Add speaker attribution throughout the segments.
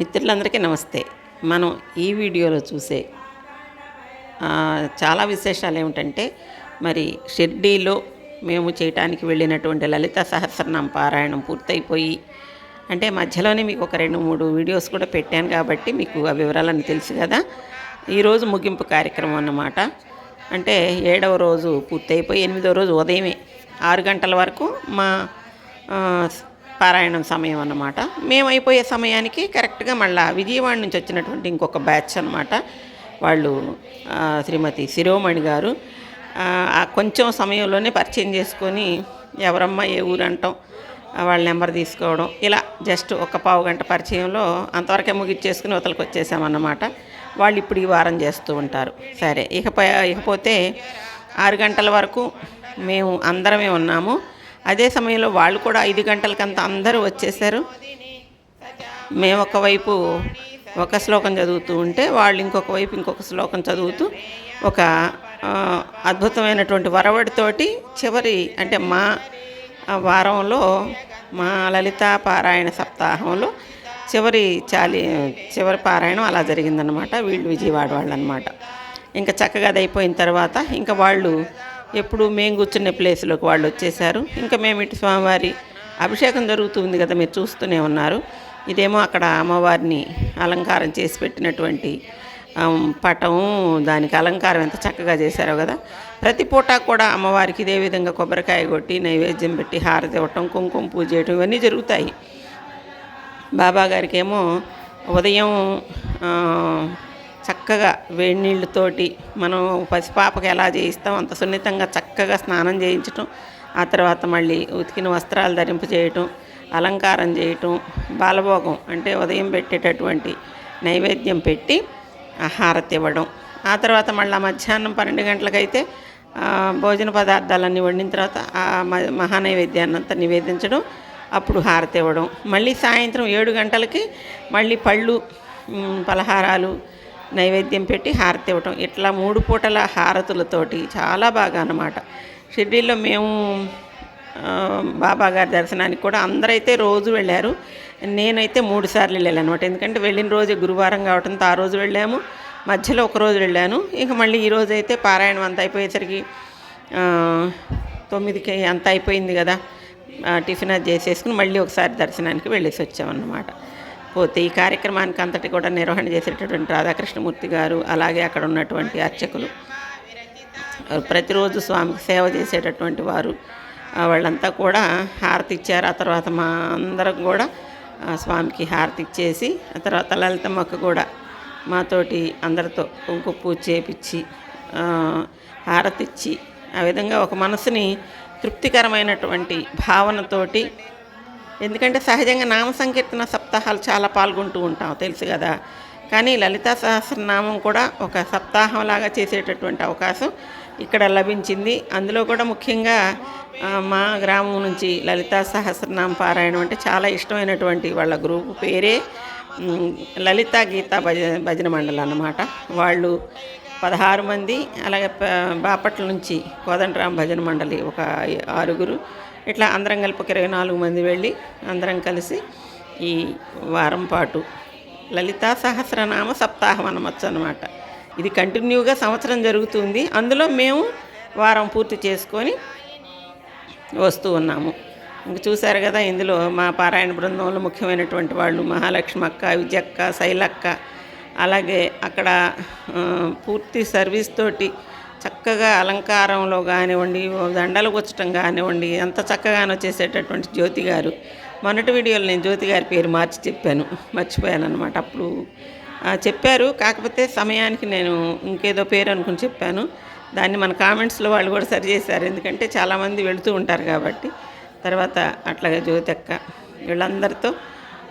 Speaker 1: మిత్రులందరికీ నమస్తే. మనం ఈ వీడియోలో చూసే చాలా విశేషాలు ఏమిటంటే మరి షిర్డీలో మేము చేయటానికి వెళ్ళినటువంటి లలిత సహస్రనామ పారాయణం పూర్తయిపోయి అంటే మధ్యలోనే మీకు ఒక రెండు మూడు వీడియోస్ కూడా పెట్టాను కాబట్టి మీకు ఆ వివరాలన్నీ తెలుసు కదా. ఈరోజు ముగింపు కార్యక్రమం అన్నమాట. అంటే ఏడవ రోజు పూర్తయిపోయి ఎనిమిదవ రోజు ఉదయమే ఆరు గంటల వరకు మా పారాయణం సమయం అన్నమాట. మేము అయిపోయే సమయానికి కరెక్ట్గా మళ్ళీ విజయవాడ నుంచి వచ్చినటువంటి ఇంకొక బ్యాచ్ అనమాట వాళ్ళు శ్రీమతి శిరోమణి గారు కొంచెం సమయంలోనే పరిచయం చేసుకొని ఎవరమ్మా ఏ ఊరు అంటాం వాళ్ళ నెంబర్ తీసుకోవడం ఇలా జస్ట్ ఒక పావు గంట పరిచయంలో అంతవరకే ముగిచ్చేసుకుని అవతలకి వచ్చేసామన్నమాట వాళ్ళు ఇప్పుడు ఈ వారం చేస్తూ ఉంటారు. సరే ఇకపై ఇకపోతే ఆరు గంటల వరకు మేము అందరమే ఉన్నాము. అదే సమయంలో వాళ్ళు కూడా ఐదు గంటలకంతా అందరూ వచ్చేసారు మేము ఒకవైపు ఒక శ్లోకం చదువుతూ ఉంటే వాళ్ళు ఇంకొక వైపు ఇంకొక శ్లోకం చదువుతూ ఒక అద్భుతమైనటువంటి వరవడితోటి చివరి అంటే మా వారంలో మా లలిత పారాయణ సప్తాహంలో చివరి చాలి చివరి పారాయణం అలా జరిగిందనమాట వీళ్ళు విజయవాడ వాళ్ళు అనమాట ఇంకా చక్కగా అది అయిపోయిన తర్వాత ఇంకా వాళ్ళు ఎప్పుడు మేము కూర్చునే ప్లేస్లోకి వాళ్ళు వచ్చేసారు. ఇంకా మేము ఇటు స్వామివారి అభిషేకం జరుగుతుంది కదా మీరు చూస్తూనే ఉన్నారు. ఇదేమో అక్కడ అమ్మవారిని అలంకారం చేసి పెట్టినటువంటి పటం. దానికి అలంకారం ఎంత చక్కగా చేశారో కదా. ప్రతి పూట కూడా అమ్మవారికి ఇదే విధంగా కొబ్బరికాయ కొట్టి నైవేద్యం పెట్టి హారతి ఇవ్వటం కుంకుమ పూజ చేయటం ఇవన్నీ జరుగుతాయి. బాబా గారికి ఏమో ఉదయం చక్కగా వేడి నీళ్ళతోటి మనం పసిపాపకి ఎలా చేయిస్తాం అంత సున్నితంగా చక్కగా స్నానం చేయించటం ఆ తర్వాత మళ్ళీ ఉతికిన వస్త్రాలు ధరింపు చేయటం అలంకారం చేయటం బాలభోగం అంటే ఉదయం పెట్టేటటువంటి నైవేద్యం పెట్టి హారతి ఇవ్వడం. ఆ తర్వాత మళ్ళీ మధ్యాహ్నం పన్నెండు గంటలకైతే భోజన పదార్థాలన్నీ వండిన తర్వాత ఆ మహానైవేద్యాన్ని అంతా నివేదించడం అప్పుడు హారతి ఇవ్వడం. మళ్ళీ సాయంత్రం ఏడు గంటలకి మళ్ళీ పళ్ళు పలహారాలు నైవేద్యం పెట్టి హారతి ఇవ్వటం. ఇట్లా మూడు పూటల హారతులతోటి చాలా బాగా అనమాట షిర్డీలో మేము బాబా గారి దర్శనానికి కూడా అందరైతే రోజు వెళ్ళారు. నేనైతే మూడు సార్లు వెళ్ళాను అనమాట ఎందుకంటే వెళ్ళిన రోజు గురువారం కావడంతో ఆ రోజు వెళ్ళాము. మధ్యలో ఒక రోజు వెళ్ళాను. ఇక మళ్ళీ ఈరోజు అయితే పారాయణం అంతా అయిపోయేసరికి తొమ్మిదికి అంత అయిపోయింది కదా. ఆ, టిఫిన్ అది చేసేసుకుని మళ్ళీ ఒకసారి దర్శనానికి వెళ్ళేసి వచ్చామన్నమాట. పోతే ఈ కార్యక్రమానికి అంతటి కూడా నిర్వహణ చేసేటటువంటి రాధాకృష్ణమూర్తి గారు అలాగే అక్కడ ఉన్నటువంటి అర్చకులు. ప్రతిరోజు స్వామికి సేవ చేసేటటువంటి వారు వాళ్ళంతా కూడా హారతి ఇచ్చారు. ఆ తర్వాత మా అందరం కూడా ఆ, స్వామికి హారతి ఇచ్చేసి ఆ తర్వాత లలితమ్మకు కూడా మాతోటి అందరితో కుంకుమ పూజ చేపించి హారతిచ్చి ఆ విధంగా ఒక మనసుని తృప్తికరమైనటువంటి భావనతోటి ఎందుకంటే సహజంగా నామ సంకీర్తన సప్తాహాలు చాలా పాల్గొంటూ ఉంటాం తెలుసు కదా. కానీ లలితా సహస్రనామం కూడా ఒక సప్తాహంలాగా చేసేటటువంటి అవకాశం ఇక్కడ లభించింది. అందులో కూడా ముఖ్యంగా మా గ్రామం నుంచి లలితా సహస్రనామ పారాయణం అంటే చాలా ఇష్టమైనటువంటి వాళ్ళ గ్రూపు పేరే లలితా గీతా భజ భజన మండలి అన్నమాట. వాళ్ళు పదహారు మంది అలాగే బాపట్ల నుంచి కోదండరాం భజన మండలి ఒక ఆరుగురు ఇట్లా అందరం కలిపి ఒక ఇరవై నాలుగు మంది వెళ్ళి అందరం కలిసి ఈ వారం పాటు లలితా సహస్రనామ సప్తాహం అనవచ్చు అనమాట ఇది కంటిన్యూగా సంవత్సరం జరుగుతుంది. అందులో మేము వారం పూర్తి చేసుకొని వస్తూ ఉన్నాము. ఇంక చూశారు కదా ఇందులో మా పారాయణ బృందంలో ముఖ్యమైనటువంటి వాళ్ళు మహాలక్ష్మి అక్క విజయక్క శైలక్క. అలాగే అక్కడ పూర్తి సర్వీస్ తోటి చక్కగా అలంకారంలో కానివ్వండి దండలు గుచ్చటం కానివ్వండి ఎంత చక్కగానో చేసేటటువంటి జ్యోతి గారు. మొన్నటి వీడియోలో నేను జ్యోతి గారి పేరు మార్చి చెప్పాను మర్చిపోయాను అనమాట అప్పుడు చెప్పారు కాకపోతే సమయానికి నేను ఇంకేదో పేరు అనుకుని చెప్పాను. దాన్ని మన కామెంట్స్లో వాళ్ళు కూడా సరి చేశారు ఎందుకంటే చాలామంది వెళుతూ ఉంటారు కాబట్టి. తర్వాత అట్లాగే జ్యోతక్క వీళ్ళందరితో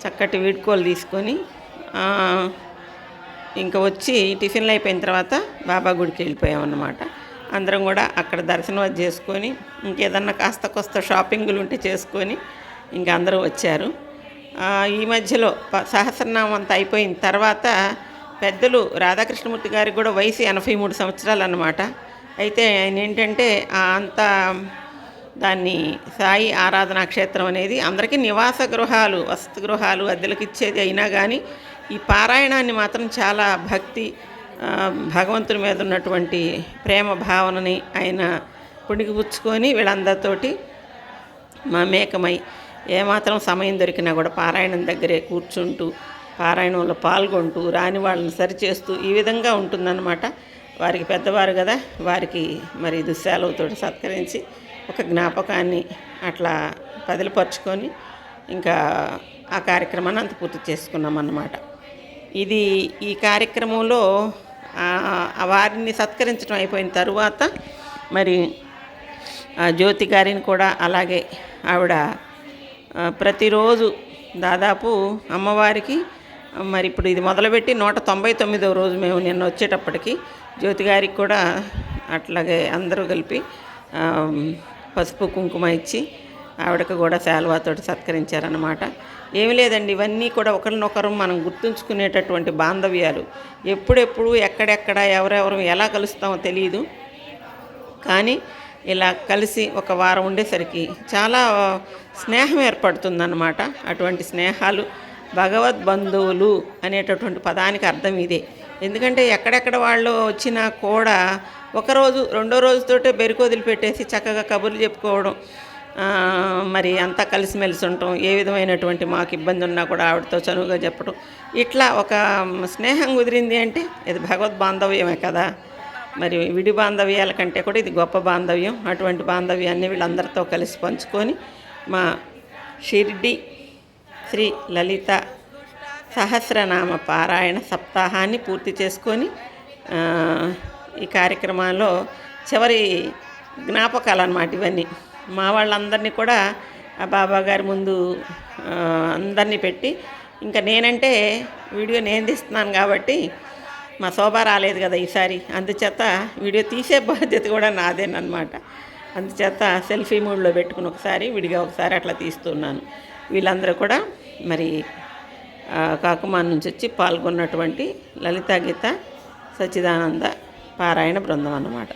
Speaker 1: చక్కటి వీడ్కోలు తీసుకొని ఇంకా వచ్చి టిఫిన్లు అయిపోయిన తర్వాత బాబా గుడికి వెళ్ళిపోయాం అన్నమాట అందరం కూడా అక్కడ దర్శనం అది చేసుకొని ఇంకేదన్నా కాస్త కొస్త షాపింగులు ఉంటే చేసుకొని ఇంకా అందరూ వచ్చారు. ఈ మధ్యలో ప- సహస్రనామం అంతా అయిపోయిన తర్వాత పెద్దలు రాధాకృష్ణమూర్తి గారికి కూడా వయసు ఎనభై మూడు సంవత్సరాలు అన్నమాట అయితే ఆయన ఏంటంటే అంత దాన్ని సాయి ఆరాధనా క్షేత్రం అనేది అందరికీ నివాస గృహాలు వసతి గృహాలు అద్దెలకు ఇచ్చేది అయినా కానీ ఈ పారాయణాన్ని మాత్రం చాలా భక్తి భగవంతుని మీద ఉన్నటువంటి ప్రేమ భావనని ఆయన పుణికిపుచ్చుకొని వీళ్ళందరితోటి మమేకమై ఏమాత్రం సమయం దొరికినా కూడా పారాయణం దగ్గరే కూర్చుంటూ పారాయణంలో పాల్గొంటూ రాని వాళ్ళని సరిచేస్తూ ఈ విధంగా ఉంటుందన్నమాట. వారికి పెద్దవారు కదా వారికి మరి దుశ్శాలవుతో సత్కరించి ఒక జ్ఞాపకాన్ని అట్లా పదిలిపరుచుకొని ఇంకా ఆ కార్యక్రమాన్ని అంత పూర్తి చేసుకున్నాం అన్నమాట ఇది ఈ కార్యక్రమంలో వారిని సత్కరించడం అయిపోయిన తరువాత మరి ఆ జ్యోతి గారిని కూడా అలాగే ఆవిడ ప్రతిరోజు దాదాపు అమ్మవారికి మరి ఇప్పుడు ఇది మొదలుపెట్టి నూట తొంభై తొమ్మిదవ రోజు మేము నిన్న వచ్చేటప్పటికి జ్యోతి గారికి కూడా అట్లాగే అందరూ కలిపి పసుపు కుంకుమ ఇచ్చి ఆవిడకు కూడా శాలువాతోటి సత్కరించారనమాట ఏమి లేదండి ఇవన్నీ కూడా ఒకరినొకరు మనం గుర్తుంచుకునేటటువంటి బాంధవ్యాలు. ఎప్పుడెప్పుడు ఎక్కడెక్కడ ఎవరెవరు ఎలా కలుస్తామో తెలియదు కానీ ఇలా కలిసి ఒక వారం ఉండేసరికి చాలా స్నేహం ఏర్పడుతుందన్నమాట. అటువంటి స్నేహాలు భగవద్ బంధువులు అనేటటువంటి పదానికి అర్థం ఇదే. ఎందుకంటే ఎక్కడెక్కడ వాళ్ళు వచ్చినా కూడా ఒకరోజు రెండో రోజుతోటే బెరుకోదిలు పెట్టేసి చక్కగా కబుర్లు చెప్పుకోవడం మరి అంతా కలిసిమెలిసి ఉండటం ఏ విధమైనటువంటి మాకు ఇబ్బంది ఉన్నా కూడా ఆవిడతో చనువుగా చెప్పడం. ఇట్లా ఒక స్నేహం కుదిరింది అంటే ఇది భగవద్ బాంధవ్యమే కదా. మరి విడి బాంధవ్యాల కంటే కూడా ఇది గొప్ప బాంధవ్యం. అటువంటి బాంధవ్యాన్ని వీళ్ళందరితో కలిసి పంచుకొని మా షిర్డి శ్రీ లలిత సహస్రనామ పారాయణ సప్తాహాన్ని పూర్తి చేసుకొని ఈ కార్యక్రమాల్లో చివరి జ్ఞాపకాలు అన్నమాట ఇవన్నీ. మా వాళ్ళందరినీ కూడా ఆ బాబా గారి ముందు అందరినీ పెట్టి ఇంకా నేనంటే వీడియో నేను తీస్తున్నాను కాబట్టి మా శోభ రాలేదు కదా ఈసారి. అందుచేత వీడియో తీసే బాధ్యత కూడా నాదేనమాట అందుచేత సెల్ఫీ మూడ్లో పెట్టుకుని ఒకసారి విడిగా ఒకసారి అట్లా తీస్తున్నాను. వీళ్ళందరూ కూడా మరి కాకుమాన్ నుంచి వచ్చి పాల్గొన్నటువంటి లలిత గీత సచ్చిదానంద పారాయణ బృందం అన్నమాట.